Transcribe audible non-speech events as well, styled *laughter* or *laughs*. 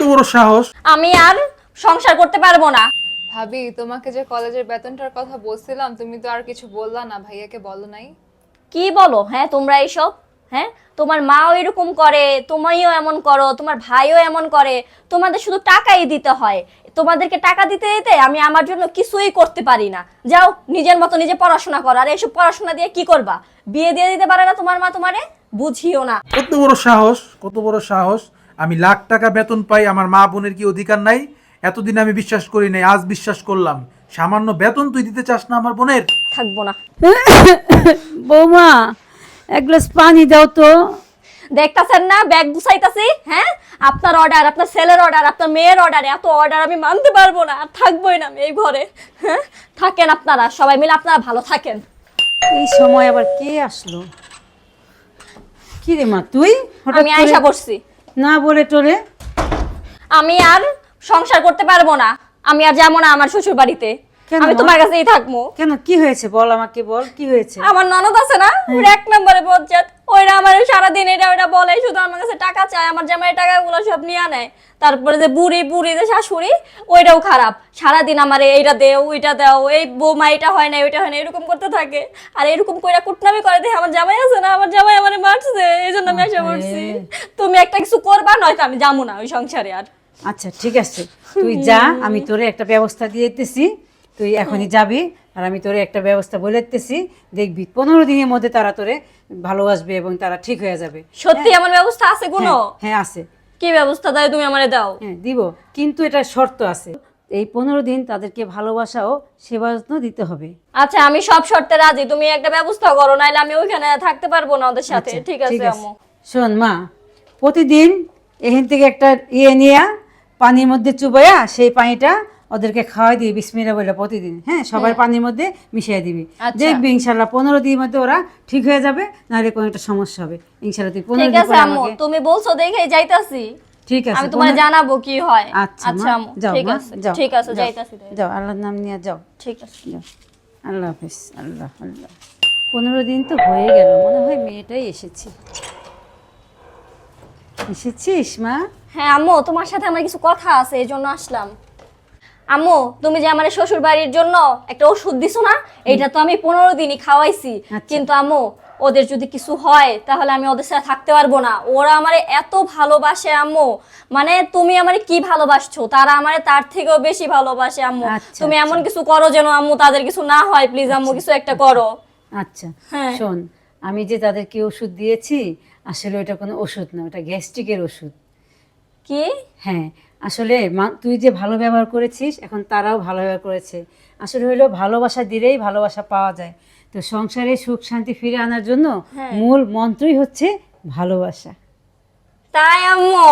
কত বড় সাহস? আমি আর সংসার করতে পারব না। ভাবি তোমাকে যে কলেজের বেতনটার কথা বলছিলাম তুমি তো আর কিছু বললা না ভাইয়াকে বলো নাই। কি বলো? হ্যাঁ তোমরা এইসব? হ্যাঁ? তোমার মাও এরকম করে তুমিও এমন করো তোমার ভাইও এমন করে। তোমাদের শুধু টাকাই দিতে হয়। তোমাদেরকে টাকা দিতে দিতে আমি আমার জন্য কিছুই করতে পারি না। যাও নিজের মতো নিজে পড়াশোনা করো। আর এইসব পড়াশোনা দিয়ে কি করবা? বিয়ে দিয়ে দিতে পারে না তোমার মা তোমারে? বুঝিও না। কত বড় সাহস? কত বড় সাহস? আমি লাখ টাকা বেতন পাই আমার মা বোনের কি অধিকার নাই? এতদিন আমি বিশ্বাস করি নাই আজ বিশ্বাস করলাম। সামান্য বেতন তুই দিতে চাস না আমার বোনের? থাকব না। *laughs* বৌমা এক গ্লাস পানি দাও তো। দেখতাছেন না ব্যাগ গুছাইতাছি হ্যাঁ? আপনার অর্ডার আপনার ছেলের অর্ডার আপনার মেয়ের অর্ডার এত অর্ডার আমি মানতে পারব না আর থাকবোই না আমি এই ঘরে হ্যাঁ? থাকেন আপনারা সবাই মিলে আপনারা ভালো থাকেন। এই সময় আবার কে আসলো? কি রে মা তুই? আমি আয়সা পড়ছি না বলে টোরে আমি আর সংসার করতে পারব না। আমি আর যাব না আমার শ্বশুর বাড়িতে কেন? আমি মা? তোমার কাছেই থাকব। কেন? কি হয়েছে? বল আমাকে বল কি হয়েছে? আমার ননদ আছে না? ওর এক নম্বরে বজ্জাত। ওইরা আমার সারাদিন এটা ওইটা বলে শুধু আমার কাছে টাকা চায় আমার জামাই টাকাগুলো সব নিয়ে নেয় তারপরে যে বুড়ি বুড়ি যে শাশুড়ি ওইটাও খারাপ। সারাদিন আমার এইটা দেও ওইটা দাও এই বৌমা এটা হয় না ওইটা হয় না এরকম করতে থাকে। আর এরকম কইরা কুটনামি করে দেখে আমার জামাই আছে না? আমার জামাই আমার মারছে এই জন্য আমি এসে পড়ছি তুমি একটা কিছু করবা নয়তো আমি যাব না ওই সংসারে আর। আচ্ছা ঠিক আছে। তুই যা আমি তোরে একটা ব্যবস্থা দিয়ে দিতেছি। তুই এখনই যাবি আর আমি তোরে একটা ব্যবস্থা বলে দিতেছি। দেখবি পনেরো দিনের মধ্যে তারা তোরে ভালোবাসবে এবং তারা ঠিক হয়ে যাবে। সত্যি এমন ব্যবস্থা আছে কোনো? হ্যাঁ, হ্যাঁ আছে। কি ব্যবস্থা দেয় তুমি আমারে দাও? হ্যাঁ দিব। কিন্তু এটা শর্ত আছে। এই পনেরো দিন তাদেরকে ভালোবাসা ও সেবা যত্ন দিতে হবে। আচ্ছা আমি সব শর্তে রাজি। তুমি একটা ব্যবস্থা করো নাহলে আমি ওইখানে থাকতে পারব না ওদের সাথে। আচ্ছা, ঠিক আছে। আম্মু। শোন মা প্রতিদিন এখান থেকে একটা ইয়ে নিয়া পানির মধ্যে চুবাইয়া সেই পানিটা ওদেরকে খাওয়াই দিবি বিসমিল্লা বলে প্রতিদিন হ্যাঁ? সবার পানির মধ্যে মিশিয়ে দিবি। আচ্ছা। দেখবি ইনশাল্লাহ পনেরো দিনের মধ্যে ওরা ঠিক হয়ে যাবে নাহলে কোনো একটা সমস্যা হবে। ইনশাল্লাহ তুই পনেরো দিন তুমি বলছো দেখেই যাইতাছি। ঠিক আছে আমি পনেরো- জানাব কি হয়। আচ্ছা আচ্ছা আম্মু যাও ঠিক আছে যাও, ঠিক আছে যাইতাছি যাও আল্লাহর নাম নিয়ে যাও। ঠিক আছে। যাও আল্লাহ হাফিজ আল্লাহ আল্লাহ। পনেরো দিন তো হয়ে গেল মনে হয় মেয়েটাই এসেছে। এসেছিস মা? হ্যাঁ আম্মু তোমার সাথে আমার কিছু কথা আছে এই জন্য আসলাম। আম্মু তুমি যে আমার শ্বশুর বাড়ির জন্য একটা ওষুধ দিছো না এটা তো আমি পনেরো দিনই খাওয়াইছি। আচ্ছা। কিন্তু আম্মু ওদের যদি কিছু হয় তাহলে আমি ওদের সাথে থাকতে পারব না। ওরা আমারে এত ভালোবাসে আম্মু। মানে তুমি আমারে কি ভালোবাসছো? তারা আমারে তার থেকেও বেশি ভালোবাসে আম্মু। আচ্ছা, তুমি এমন কিছু করো যেন আম্মু তাদের কিছু না হয়। প্লিজ আম্মু কিছু একটা করো। আচ্ছা। হ্যাঁ। শোন আমি যে তাদেরকে ওষুধ দিয়েছি আসলে ওটা কোনো ওষুধ না ওটা গ্যাস্ট্রিকের ওষুধ। কি? হ্যাঁ আসলে মা- তুই যে ভালো ব্যবহার করেছিস এখন তারাও ভালো ব্যবহার করেছে। আসলে হইল ভালোবাসা দিলেই ভালোবাসা পাওয়া যায়। তো সংসারে সুখ শান্তি ফিরে আনার জন্য হ্যাঁ। মূল মন্ত্রই হচ্ছে ভালোবাসা। তাই আম্মু।